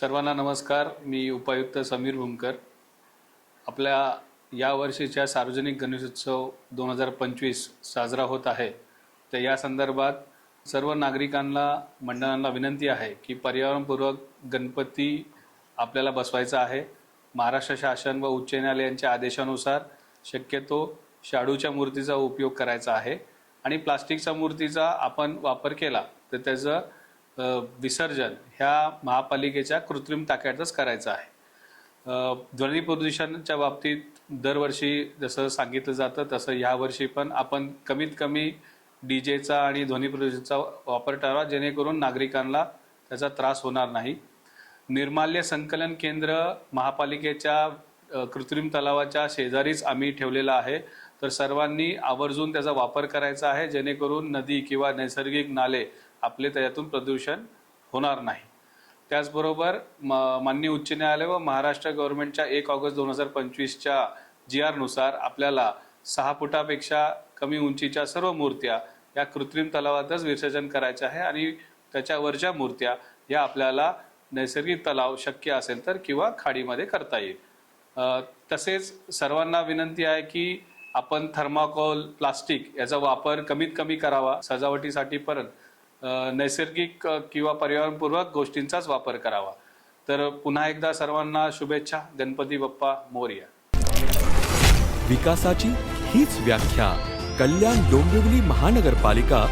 सर्वांना नमस्कार. मी उपायुक्त समीर भूमकर. आपल्या या वर्षीच्या सार्वजनिक गणेशोत्सव दोन हजार पंचवीस साजरा होत आहे. तर या संदर्भात सर्व नागरिकांना मंडळांना विनंती आहे की पर्यावरणपूर्वक गणपती आपल्याला बसवायचा आहे. महाराष्ट्र शासन व उच्च न्यायालयांच्या आदेशानुसार शक्यतो शाडूच्या मूर्तीचा उपयोग करायचा आहे. आणि प्लास्टिकच्या मूर्तीचा आपण वापर केला तर त्याचं विसर्जन ह्या महापालिकेच्या कृत्रिम टाक्यातच करायचं आहे. ध्वनी प्रदूषणाच्या बाबतीत दरवर्षी जसं सांगितलं जातं तसं यावर्षी पण आपण कमीत कमी डी जेचा आणि ध्वनी प्रदूषणाचा वापर टाळावा जेणेकरून नागरिकांना त्याचा त्रास होणार नाही. निर्माल्य संकलन केंद्र महापालिकेच्या कृत्रिम तलावाच्या शेजारीच आम्ही ठेवलेलं आहे. तर सर्वांनी आवर्जून त्याचा वापर करायचा आहे जेणेकरून नदी किंवा नैसर्गिक नाले आपले त्याच्यातून प्रदूषण होणार नाही. त्याचबरोबर म माननीय उच्च न्यायालय व महाराष्ट्र गव्हर्नमेंटच्या एक ऑगस्ट दोन हजार पंचवीसच्या जी आरनुसार आपल्याला सहा फुटापेक्षा कमी उंचीच्या सर्व मूर्त्या या कृत्रिम तलावातच विसर्जन करायच्या आहे आणि त्याच्यावरच्या मूर्त्या या आपल्याला नैसर्गिक तलाव शक्य असेल तर किंवा खाडीमध्ये करता येईल. तसेच सर्वांना विनंती आहे की आपण थर्माकोल प्लास्टिक याचा वापर कमीत कमी करावा सजावटीसाठी परत नैसर्गिक किंवा पर्यावरणपूर्वक गोष्टींचाच वापर करावा. तर पुन्हा एकदा सर्वांना शुभेच्छा. गणपती बाप्पा मोर्या. विकासाची हीच व्याख्या. कल्याण डोंबिवली महानगरपालिका